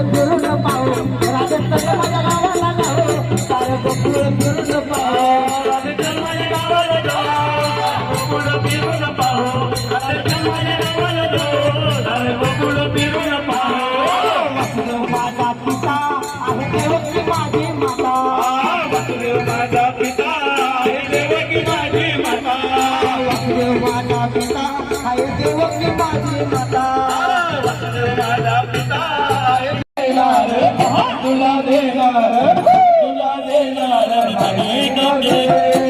मी पिता माता. पिता आहे. देणार तुला देणार नाही